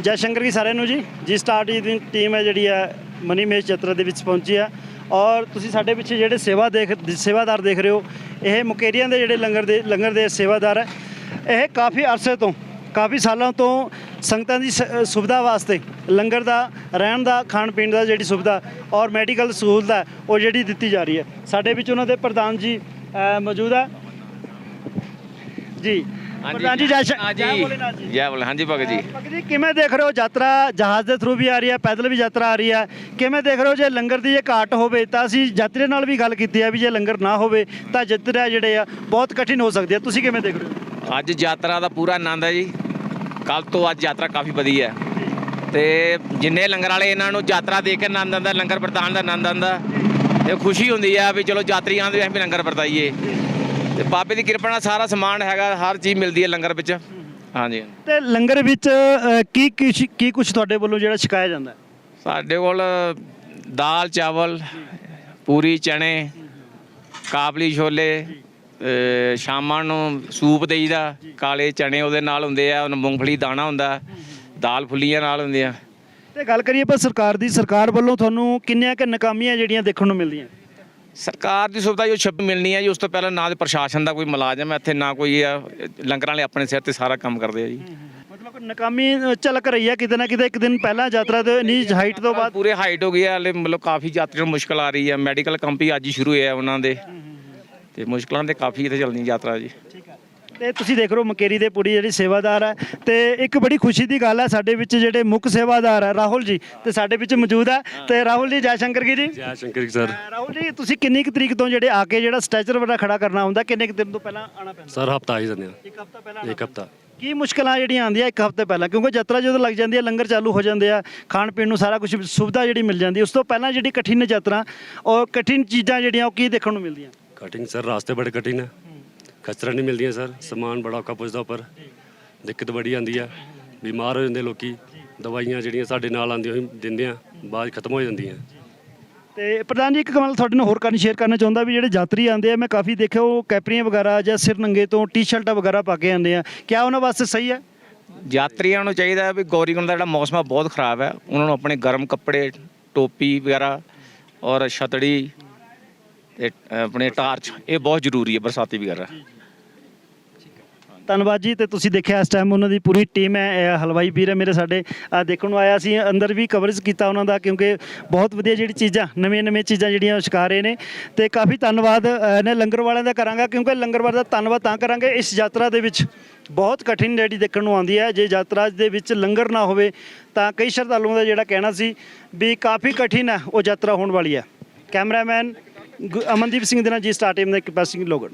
ਜੈ ਸ਼ੰਕਰ ਜੀ ਸਾਰਿਆਂ ਨੂੰ ਜੀ। ਜੀ ਸਟਾਰ ਦੀ ਟੀਮ ਹੈ ਜਿਹੜੀ ਹੈ, ਮਨੀ ਮੇਜ ਯਾਤਰਾ ਦੇ ਵਿੱਚ ਪਹੁੰਚੀ ਹੈ। ਔਰ ਤੁਸੀਂ ਸਾਡੇ ਪਿੱਛੇ ਜਿਹੜੇ ਸੇਵਾ ਦੇਖ, ਸੇਵਾਦਾਰ ਦੇਖ ਰਹੇ ਹੋ, ਇਹ ਮੁਕੇਰੀਆਂ ਦੇ ਜਿਹੜੇ ਲੰਗਰ ਦੇ ਲੰਗਰ ਦੇ ਸੇਵਾਦਾਰ ਹੈ। ਇਹ ਕਾਫੀ ਅਰਸੇ ਤੋਂ, ਕਾਫੀ ਸਾਲਾਂ ਤੋਂ ਸੰਗਤਾਂ ਦੀ ਸ- ਸੁਵਿਧਾ ਵਾਸਤੇ ਲੰਗਰ ਦਾ, ਰਹਿਣ ਦਾ, ਖਾਣ ਪੀਣ ਦਾ ਜਿਹੜੀ ਸੁਵਿਧਾ ਔਰ ਮੈਡੀਕਲ ਸਹੂਲਤ ਹੈ, ਉਹ ਜਿਹੜੀ ਦਿੱਤੀ ਜਾ ਰਹੀ ਹੈ। ਸਾਡੇ ਵਿੱਚ ਉਹਨਾਂ ਦੇ ਪ੍ਰਧਾਨ ਜੀ ਮੌਜੂਦ ਹੈ। ਜੀ। ਪ੍ਰਧਾਨ ਜੀ ਜੈ ਸ਼ੰ- ਜੈ ਭੋਲੇਨਾਥ ਜੀ। ਜੈ ਬੋਲੇ ਹਾਂਜੀ ਭਗਤ ਜੀ। ਭਗਤ ਜੀ ਕਿਵੇਂ ਦੇਖ ਰਹੇ ਹੋ ਯਾਤਰਾ? ਜਹਾਜ਼ ਦੇ ਥਰੂ ਵੀ ਆ ਰਹੀ ਹੈ ਪੈਦਲ ਵੀ ਯਾਤਰਾ ਆ ਰਹੀ ਹੈ। ਕਿਵੇਂ ਦੇਖ ਰਹੇ ਹੋ ਜੇ ਲੰਗਰ ਦੀ ਜੇ ਘਾਟ ਹੋਵੇ ਤਾਂ ਅਸੀਂ ਯਾਤਰੀ ਨਾਲ ਵੀ ਗੱਲ ਕੀਤੀ ਹੈ ਵੀ ਜੇ ਲੰਗਰ ਨਾ ਹੋਵੇ ਤਾਂ ਯਾਤਰਾ ਜਿਹੜੇ ਆ ਬਹੁਤ ਕਠਿਨ ਹੋ ਸਕਦੀ ਹੈ। ਤੁਸੀਂ ਕਿਵੇਂ ਦੇਖ ਰਹੇ ਹੋ? ਅੱਜ ਯਾਤਰਾ ਦਾ ਪੂਰਾ ਆਨੰਦ ਹੈ ਜੀ। ਕੱਲ ਤੋਂ ਅੱਜ ਯਾਤਰਾ ਕਾਫੀ ਵਧੀਆ ਹੈ। ਤੇ ਜਿੰਨੇ ਲੰਗਰ ਵਾਲੇ ਇਹਨਾਂ ਨੂੰ ਯਾਤਰਾ ਦੇਖ ਕੇ ਆਨੰਦ ਆਉਂਦਾ ਲੰਗਰ ਵਰਤਾਉਣ ਦਾ ਆਨੰਦ ਆਉਂਦਾ ਤੇ ਖੁਸ਼ੀ ਹੁੰਦੀ ਆ ਵੀ ਚਲੋ ਯਾਤਰੀਆਂ ਦੇ ਅਸੀਂ ਵੀ ਲੰਗਰ ਵਰਤਾਈਏ ਤੇ ਬਾਬੇ ਦੀ ਕਿਰਪਾ ਨਾਲ ਸਾਰਾ ਸਮਾਨ ਹੈਗਾ ਹਰ ਚੀਜ਼ ਮਿਲਦੀ ਹੈ ਲੰਗਰ ਵਿੱਚ। ਹਾਂਜੀ ਤੇ ਲੰਗਰ ਵਿੱਚ ਅ, ਕੀ ਕੀ ਕੀ ਕੁਝ ਤੁਹਾਡੇ ਵੱਲੋਂ ਜਿਹੜਾ ਛਕਾਇਆ ਜਾਂਦਾ ਹੈ? ਸਾਡੇ ਕੋਲ ਦਾਲ ਚਾਵਲ ਪੂਰੀ ਚਣੇ ਕਾਬਲੀ ਛੋਲੇ ਅ, ਸ਼ਾਮਾਂ ਨੂੰ ਸੂਪ ਦੇਈਦਾ ਕਾਲੇ ਚਣੇ ਉਹਦੇ ਨਾਲ ਹੁੰਦੇ ਆ ਉਹ ਮੂੰਗਫਲੀ ਦਾਣਾ ਹੁੰਦਾ ਦਾਲ ਫੁੱਲੀਆਂ ਨਾਲ ਹੁੰਦੀਆਂ। ਤੇ ਗੱਲ ਕਰੀਏ ਪਰ ਸਰਕਾਰ ਦੀ ਸਰਕਾਰ ਵੱਲੋਂ ਤੁਹਾਨੂੰ ਕਿੰਨੀਆਂ ਕਿ ਨਾਕਾਮੀਆਂ ਜਿਹੜੀਆਂ ਦੇਖਣ ਨੂੰ ਮਿਲਦੀਆਂ? ਸਰਕਾਰ ਦੀ ਸੁਵਿਧਾ ਜੋ ਛੱਪ ਮਿਲਣੀ ਹੈ ਜੀ ਉਸ ਤੋਂ ਪਹਿਲਾਂ ਨਾ ਪ੍ਰਸ਼ਾਸਨ ਦਾ ਕੋਈ ਮੁਲਾਜ਼ਮ ਹੈ ਇੱਥੇ ਨਾ ਕੋਈ ਆ ਲੰਗਰਾਂ ਵਾਲੇ ਆਪਣੇ ਸਿਰ ਤੇ ਸਾਰਾ ਕੰਮ ਕਰਦੇ ਆ ਜੀ। ਮਤਲਬ ਨਾਕਾਮੀ ਝਲਕ ਰਹੀ ਹੈ ਕਿਤੇ ਨਾ ਕਿਤੇ ਇੱਕ ਦਿਨ ਪਹਿਲਾਂ ਯਾਤਰਾ ਦੇ ਇੰਨੀ ਹਾਈਟ ਤੋਂ ਬਾਅਦ? ਪੂਰੇ ਹਾਈਟ ਹੋ ਗਈ ਹੈ ਹਲੇ ਮਤਲਬ ਕਾਫੀ ਯਾਤਰੀਆਂ ਨੂੰ ਮੁਸ਼ਕਲ ਆ ਰਹੀ ਹੈ ਮੈਡੀਕਲ ਕੈਂਪ ਅੱਜ ਹੀ ਸ਼ੁਰੂ ਹੋਇਆ ਉਹਨਾਂ ਦੇ। ਤੇ ਮੁਸ਼ਕਲਾਂ ਤੇ ਕਾਫੀ ਇੱਥੇ ਚੱਲਦੀ ਯਾਤਰਾ ਜੀ। ਤੇ ਤੁਸੀਂ ਦੇਖ ਰਹੇ ਹੋ ਮਕੇਰੀ ਦੇ ਪੂਰੀ ਜਿਹੜੀ ਸੇਵਾਦਾਰ ਹੈ ਤੇ ਇੱਕ ਬੜੀ ਖੁਸ਼ੀ ਦੀ ਗੱਲ ਹੈ ਸਾਡੇ ਵਿੱਚ ਜਿਹੜੇ ਮੁੱਖ ਸੇਵਾਦਾਰ ਹੈ ਰਾਹੁਲ ਜੀ ਤੇ ਸਾਡੇ ਵਿੱਚ ਮੌਜੂਦ ਹੈ। ਤੇ ਰਾਹੁਲ ਜੀ ਜੈ ਸ਼ੰਕਰ ਜੀ ਜੈ। ਸ਼ੰਕਰ ਜੀ ਸਰ। ਰਾਹੁਲ ਜੀ ਤੁਸੀਂ ਕਿੰਨੀ ਕੁ ਤਰੀਕ ਤੋਂ ਜਿਹੜੇ ਆ ਕੇ ਜਿਹੜਾ ਸਟੈਚਰ ਵਗੈਰਾ ਖੜਾ ਕਰਨਾ ਹੁੰਦਾ ਕਿੰਨੇ ਕੁ ਦਿਨ ਤੋਂ ਪਹਿਲਾਂ ਆਣਾ ਪੈਂਦਾ? ਸਰ ਹਫਤਾ ਹੀ ਦਿੰਦੇ ਇੱਕ ਹਫਤਾ ਪਹਿਲਾਂ ਇੱਕ ਹਫਤਾ। ਕੀ ਮੁਸ਼ਕਲਾਂ ਜਿਹੜੀਆਂ ਆਉਂਦੀਆਂ ਇੱਕ ਹਫ਼ਤੇ ਪਹਿਲਾਂ? ਕਿਉਂਕਿ ਯਾਤਰਾ ਜਦੋਂ ਲੱਗ ਜਾਂਦੀ ਹੈ ਲੰਗਰ ਚਾਲੂ ਹੋ ਜਾਂਦੇ ਆ ਖਾਣ ਪੀਣ ਨੂੰ ਸਾਰਾ ਕੁਝ ਸੁਵਿਧਾ ਜਿਹੜੀ ਮਿਲ ਜਾਂਦੀ। ਉਸ ਤੋਂ ਪਹਿਲਾਂ ਜਿਹੜੀ ਕਠਿਨ ਯਾਤਰਾ ਔਰ ਕਠਿਨ ਚੀਜ਼ਾਂ ਜਿਹੜੀਆਂ ਉਹ ਕੀ ਦੇਖਣ ਨੂੰ ਮਿਲਦੀਆਂ? ਕਟਿੰਗ ਸਰ ਰਾਸਤੇ ਬੜੇ ਕਠਿਨ ਹੈ ਖਚਰਾ ਨਹੀਂ ਮਿਲਦੀਆਂ ਸਰ ਸਮਾਨ ਬੜਾ ਔਖਾ ਪੁੱਜਦਾ ਉੱਪਰ। ਦਿੱਕਤ ਬੜੀ ਆਂਦੀ ਆ ਬਿਮਾਰ ਹੋ ਜਾਂਦੇ ਲੋਕੀ ਦਵਾਈਆਂ ਜਿਹੜੀਆਂ ਸਾਡੇ ਨਾਲ ਆਉਂਦੀਆਂ ਉਹੀ ਦਿੰਦੇ ਆ ਬਾਅਦ 'ਚ ਖਤਮ ਹੋ ਜਾਂਦੀਆਂ। ਤੇ ਪ੍ਰਧਾਨ ਜੀ ਇੱਕ ਕਮਲ ਤੁਹਾਡੇ ਨਾਲ ਹੋਰ ਕਰਨ ਸ਼ੇਅਰ ਕਰਨਾ ਚਾਹੁੰਦਾ ਵੀ ਜਿਹੜੇ ਯਾਤਰੀ ਆਉਂਦੇ ਆ ਮੈਂ ਕਾਫੀ ਦੇਖਿਆ ਉਹ ਕੈਪਰੀਆਂ ਵਗੈਰਾ ਜਾਂ ਸਿਰ ਨੰਗੇ ਤੋਂ ਟੀ-ਸ਼ਰਟਾਂ ਵਗੈਰਾ ਪਾ ਕੇ ਆਉਂਦੇ ਆ। ਕਿਆ ਉਹਨਾਂ ਵਾਸਤੇ ਸਹੀ ਹੈ? ਯਾਤਰੀਆਂ ਨੂੰ ਚਾਹੀਦਾ ਹੈ ਵੀ ਗੌਰੀਗੁੰਡ ਦਾ ਜਿਹੜਾ ਮੌਸਮ ਆ ਬਹੁਤ ਖਰਾਬ ਹੈ। ਉਹਨਾਂ ਨੂੰ ਆਪਣੇ ਗਰਮ ਕੱਪੜੇ ਟੋਪੀ ਵਗੈਰਾ ਔਰ ਛਤੜੀ ਤੇ ਆਪਣੇ ਟਾਰਚ ਇਹ ਬਹੁਤ ਜ਼ਰੂਰੀ ਹੈ ਬਰਸਾਤੀ ਵਗੈਰਾ ਧੰਨਵਾਦ ਜੀ ਤੇ ਤੁਸੀਂ ਦੇਖਿਆ ਇਸ ਟਾਈਮ ਉਹਨਾਂ ਦੀ ਪੂਰੀ ਟੀਮ ਹੈ ਇਹ ਹਲਵਾਈ ਵੀਰ ਹੈ ਮੇਰੇ ਸਾਡੇ। ਆਹ ਦੇਖਣ ਨੂੰ ਆਇਆ ਸੀ ਅੰਦਰ ਵੀ ਕਵਰੇਜ ਕੀਤਾ ਉਹਨਾਂ ਦਾ ਕਿਉਂਕਿ ਬਹੁਤ ਵਧੀਆ ਜਿਹੜੀ ਚੀਜ਼ਾਂ ਨਵੀਆਂ ਨਵੀਆਂ ਚੀਜ਼ਾਂ ਜਿਹੜੀਆਂ ਉਹ ਛਕਾ ਰਹੇ ਨੇ। ਤੇ ਕਾਫੀ ਧੰਨਵਾਦ ਅਹ, ਨੇ ਲੰਗਰ ਵਾਲਿਆਂ ਦਾ ਕਰਾਂਗਾ ਕਿਉਂਕਿ ਲੰਗਰ ਵਾਲਿਆਂ ਦਾ ਧੰਨਵਾਦ ਤਾਂ ਕਰਾਂਗੇ ਇਸ ਯਾਤਰਾ ਦੇ ਵਿੱਚ ਬਹੁਤ ਕਠਿਨ ਜਿਹੜੀ ਦੇਖਣ ਨੂੰ ਆਉਂਦੀ ਹੈ। ਜੇ ਯਾਤਰਾ ਦੇ ਵਿੱਚ ਲੰਗਰ ਨਾ ਹੋਵੇ ਤਾਂ ਕਈ ਸ਼ਰਧਾਲੂਆਂ ਦਾ ਜਿਹੜਾ ਕਹਿਣਾ ਸੀ ਵੀ ਕਾਫੀ ਕਠਿਨ ਹੈ ਉਹ ਯਾਤਰਾ ਹੋਣ ਵਾਲੀ ਹੈ। ਕੈਮਰਾਮੈਨ ਗੁ- ਅਮਨਦੀਪ ਸਿੰਘ ਦੇ ਨਾਲ ਜੀ ਸਟਾਰ ਟੀਮ ਦਾ ਕੈਪੈਸਿਟੀ ਲੋਗਨ